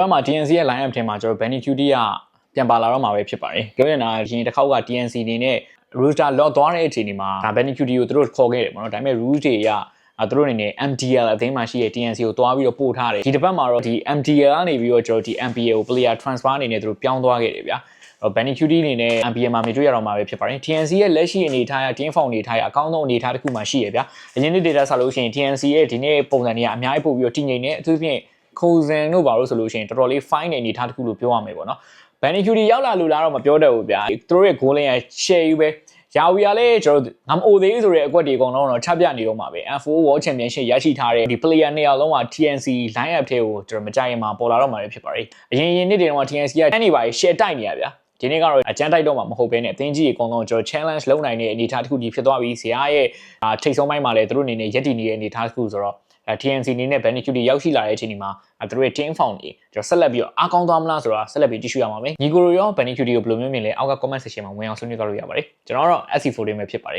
ဘက်မှာ DNC ရဲ့ line up ထဲမှာကျွန်တော် Benny QT ကပြန်ပါလာတော့မှာပဲဖြစ်ပါတယ်ပြောရရင်ဒါရင်တစ်ခေါက်က DNC အနေနဲ့ Rooster lock သွားတဲ့အချိန်ဒီမှာဒါ Benny QT ကိုသူတို့ခေါ်ခဲ့တယ်ပေါ့နော်ဒါပေမဲ့ rules တွေအရအဲသူတို့အနေနဲ့ MDL အသင်းမှာရှိတဲ့ TNC ကိုတွားပြီးတော့ပို့ထားတယ်ဒီတစ်ပတ်မှာတော့ဒီ MDL ကနေပြီးတော့ကျွန်တော်ဒီ MPA ကို player transfer အနေနဲ့သူတို့ပြောင်းသွားခဲ့တယ်ဗျာတော့ Benny QT အနေနဲ့ MPA မှာမြင်တွေ့ရတော့မှာပဲဖြစ်ပါတယ် TNC ရဲ့လက်ရှိအနေထားရ team form အနေထားရအကောင်းဆုံးအနေထားတစ်ခုမှရှိရဗျာအရင်နေ့ data ဆက်လို့ရှိရင် TNC ရဲ့ဒီနေ့ပုံစံတွေကအများကြီးပို့ပြီးတော့တည်ငြိမ်နေအထူးသဖြင့် ခိုဇန်တို့ဘာလို့ဆိုလို့ရှိရင်တော်တော်လေး fine တဲ့အနေထားတစ်ခုလို့ပြောရမယ်ပေါ့နော်ဘန်နီကျူတီရောက်လာလို့လားတော့မပြောတတ်ဘူးဗျာသူတို့ရဲ့ goal line က share ယူပဲရာဝီကလည်းကျွန်တော်ငမအိုသေးဆိုတဲ့အကွက်တွေအကုန်လုံးတော့ချပြနေတော့မှာပဲ F4 World Championship ရရှိထားတဲ့ဒီ player နှစ်ယောက်လုံးက TNC line up ထဲကိုကျွန်တော်မကြိုက်ရင်မှာပေါ်လာတော့မှာဖြစ်ပါတယ်အရင်ရင်နှစ်တွေတော့ TNC ကအဲ့ဒီပါ share တိုက်နေရဗျာဒီနေ့ကတော့အကြမ်းတိုက်တော့မှာမဟုတ်ဘဲနဲ့အသင်းကြီးအကုန်လုံးကျွန်တော် challenge လုပ်နိုင်တဲ့အနေအထားတစ်ခုဒီဖြစ်သွားပြီဇရာရဲ့ထိတ်ဆုံးပိုင်းမှာလည်းသူတို့အနေနဲ့ရက်တည်နေတဲ့အနေအထားတစ်ခုဆိုတော့ TNC အနေနဲ့ benefit တွေရောက်ရှိလာတဲ့အချိန်ဒီမှာသူတို့ရဲ့ team form တွေကျွန်တော်ဆက်လက်ပြီးတော့အားကောင်းသွားမလားဆိုတာဆက်လက်ပြီးကြည့်ရှုရမှာပဲညီကိုရော benefit တွေကိုဘယ်လိုမျိုးမြင်လဲအောက်က comment section မှာဝင်အောင်ဆွေးနွေးကြလို့ရပါတယ်ကျွန်တော်ကတော့ SC4 တွေပဲဖြစ်ပါတယ်